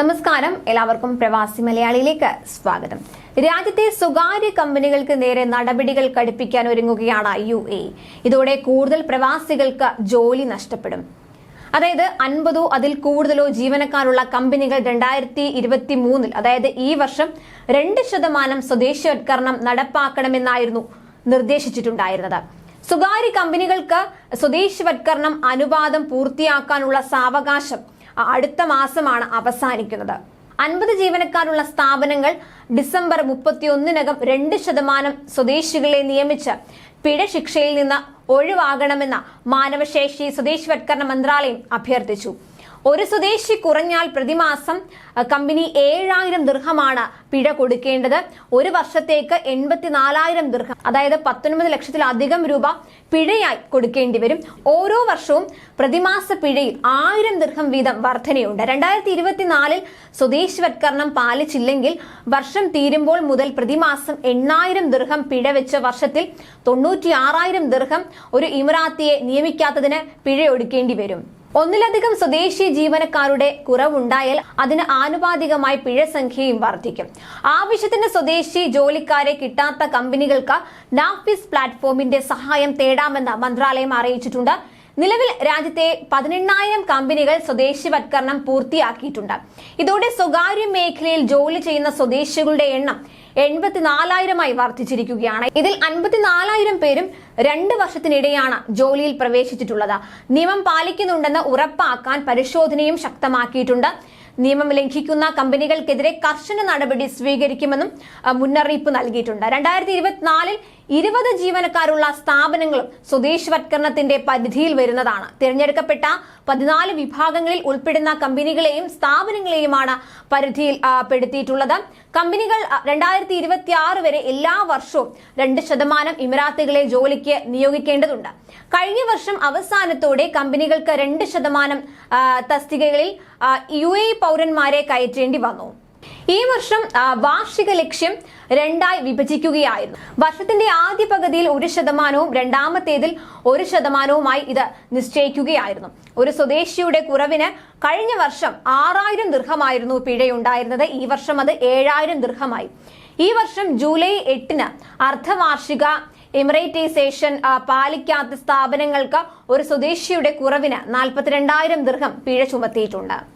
നമസ്കാരം. എല്ലാവർക്കും പ്രവാസി മലയാളിയിലേക്ക് സ്വാഗതം. രാജ്യത്തെ സ്വകാര്യ കമ്പനികൾക്ക് നേരെ നടപടികൾ കടുപ്പിക്കാൻ ഒരുങ്ങുകയാണ് യു എ. ഇതോടെ കൂടുതൽ പ്രവാസികൾക്ക് ജോലി നഷ്ടപ്പെടും. അതായത് അൻപതോ അതിൽ കൂടുതലോ ജീവനക്കാരുള്ള കമ്പനികൾ രണ്ടായിരത്തി ഇരുപത്തി മൂന്നിൽ അതായത് ഈ വർഷം രണ്ട് ശതമാനം സ്വദേശവത്കരണം നടപ്പാക്കണമെന്നായിരുന്നു നിർദ്ദേശിച്ചിട്ടുണ്ടായിരുന്നത്. സ്വകാര്യ കമ്പനികൾക്ക് സ്വദേശവത്കരണം അനുപാതം പൂർത്തിയാക്കാനുള്ള സാവകാശം അടുത്ത മാസമാണ് അവസാനിക്കുന്നത്. അൻപത് ജീവനക്കാരുള്ള സ്ഥാപനങ്ങൾ ഡിസംബർ മുപ്പത്തിയൊന്നിനകം രണ്ട് ശതമാനം സ്വദേശികളെ നിയമിച്ച് പിഴ ശിക്ഷയിൽ നിന്ന് ഒഴിവാകണമെന്ന മാനവശേഷി സ്വദേശിവത്കരണ മന്ത്രാലയം അഭ്യർത്ഥിച്ചു. ഒരു സ്വദേശി കുറഞ്ഞാൽ പ്രതിമാസം കമ്പനി ഏഴായിരം ദീർഘമാണ് പിഴ കൊടുക്കേണ്ടത്. ഒരു വർഷത്തേക്ക് എൺപത്തിനാലായിരം ദീർഘം അതായത് പത്തൊൻപത് ലക്ഷത്തിലധികം രൂപ പിഴയായി കൊടുക്കേണ്ടി വരും. ഓരോ വർഷവും പ്രതിമാസ പിഴയിൽ ആയിരം ദീർഘം വീതം വർധനയുണ്ട്. രണ്ടായിരത്തി ഇരുപത്തിനാലിൽ സ്വദേശിവത്കരണം പാലിച്ചില്ലെങ്കിൽ വർഷം തീരുമ്പോൾ മുതൽ പ്രതിമാസം എണ്ണായിരം ദീർഘം പിഴ വെച്ച വർഷത്തിൽ തൊണ്ണൂറ്റി ആറായിരം ദീർഘം ഒരു ഇമറാത്തിയെ നിയമിക്കാത്തതിന് പിഴയൊടുക്കേണ്ടി വരും. ഒന്നിലധികം സ്വദേശി ജീവനക്കാരുടെ കുറവുണ്ടായാൽ അതിന് ആനുപാതികമായി പിഴ സംഖ്യയും വർദ്ധിക്കും. ആവശ്യത്തിന് സ്വദേശി ജോലിക്കാരെ കിട്ടാത്ത കമ്പനികൾക്ക് നാഫിസ് പ്ലാറ്റ്ഫോമിന്റെ സഹായം തേടാമെന്ന് മന്ത്രാലയം അറിയിച്ചിട്ടുണ്ട്. നിലവിൽ രാജ്യത്തെ പതിനെണ്ണായിരം കമ്പനികൾ സ്വദേശിവത്കരണം പൂർത്തിയാക്കിയിട്ടുണ്ട്. ഇതോടെ സ്വകാര്യ മേഖലയിൽ ജോലി ചെയ്യുന്ന സ്വദേശികളുടെ എണ്ണം എൺപത്തിനാലായിരമായി വർദ്ധിച്ചിരിക്കുകയാണ്. ഇതിൽ അൻപത്തിനാലായിരം പേരും രണ്ട് വർഷത്തിനിടെയാണ് ജോലിയിൽ പ്രവേശിച്ചിട്ടുള്ളത്. നിയമം പാലിക്കുന്നുണ്ടെന്ന് ഉറപ്പാക്കാൻ പരിശോധനയും ശക്തമാക്കിയിട്ടുണ്ട്. നിയമം ലംഘിക്കുന്ന കമ്പനികൾക്കെതിരെ കർശന നടപടി സ്വീകരിക്കുമെന്നും മുന്നറിയിപ്പ് നൽകിയിട്ടുണ്ട്. രണ്ടായിരത്തി ഇരുപത്തിനാലിൽ ഇരുപത് ജീവനക്കാരുള്ള സ്ഥാപനങ്ങളും സ്വദേശവത്കരണത്തിന്റെ പരിധിയിൽ വരുന്നതാണ്. തിരഞ്ഞെടുക്കപ്പെട്ട പതിനാല് വിഭാഗങ്ങളിൽ ഉൾപ്പെടുന്ന കമ്പനികളെയും സ്ഥാപനങ്ങളെയുമാണ് പരിധിയിൽ പെടുത്തിയിട്ടുള്ളത്. കമ്പനികൾ രണ്ടായിരത്തി ഇരുപത്തി ആറ് വരെ എല്ലാ വർഷവും രണ്ട് ശതമാനം ഇമിറാത്തുകളെ ജോലിക്ക് നിയോഗിക്കേണ്ടതുണ്ട്. കഴിഞ്ഞ വർഷം അവസാനത്തോടെ കമ്പനികൾക്ക് രണ്ട് ശതമാനം തസ്തികകളിൽ യു എ പൗരന്മാരെ കയറ്റേണ്ടി വന്നു. ഈ വർഷം വാർഷിക ലക്ഷ്യം രണ്ടായി വിഭജിക്കുകയായിരുന്നു. വർഷത്തിന്റെ ആദ്യ പകുതിയിൽ ഒരു ശതമാനവും രണ്ടാമത്തേതിൽ ഒരു ശതമാനവുമായി ഇത് നിശ്ചയിക്കുകയായിരുന്നു. ഒരു സ്വദേശിയുടെ കുറവിന് കഴിഞ്ഞ വർഷം ആറായിരം ദീർഘമായിരുന്നു പിഴയുണ്ടായിരുന്നത്. ഈ വർഷം അത് ഏഴായിരം ദീർഘമായി ഈ വർഷം ജൂലൈ എട്ടിന് അർദ്ധവാർഷിക എമിറേറ്റൈസേഷൻ പാലിക്കാത്ത സ്ഥാപനങ്ങൾക്ക് ഒരു സ്വദേശിയുടെ കുറവിന് നാൽപ്പത്തിരണ്ടായിരം ദീർഘം പിഴ ചുമത്തിയിട്ടുണ്ട്.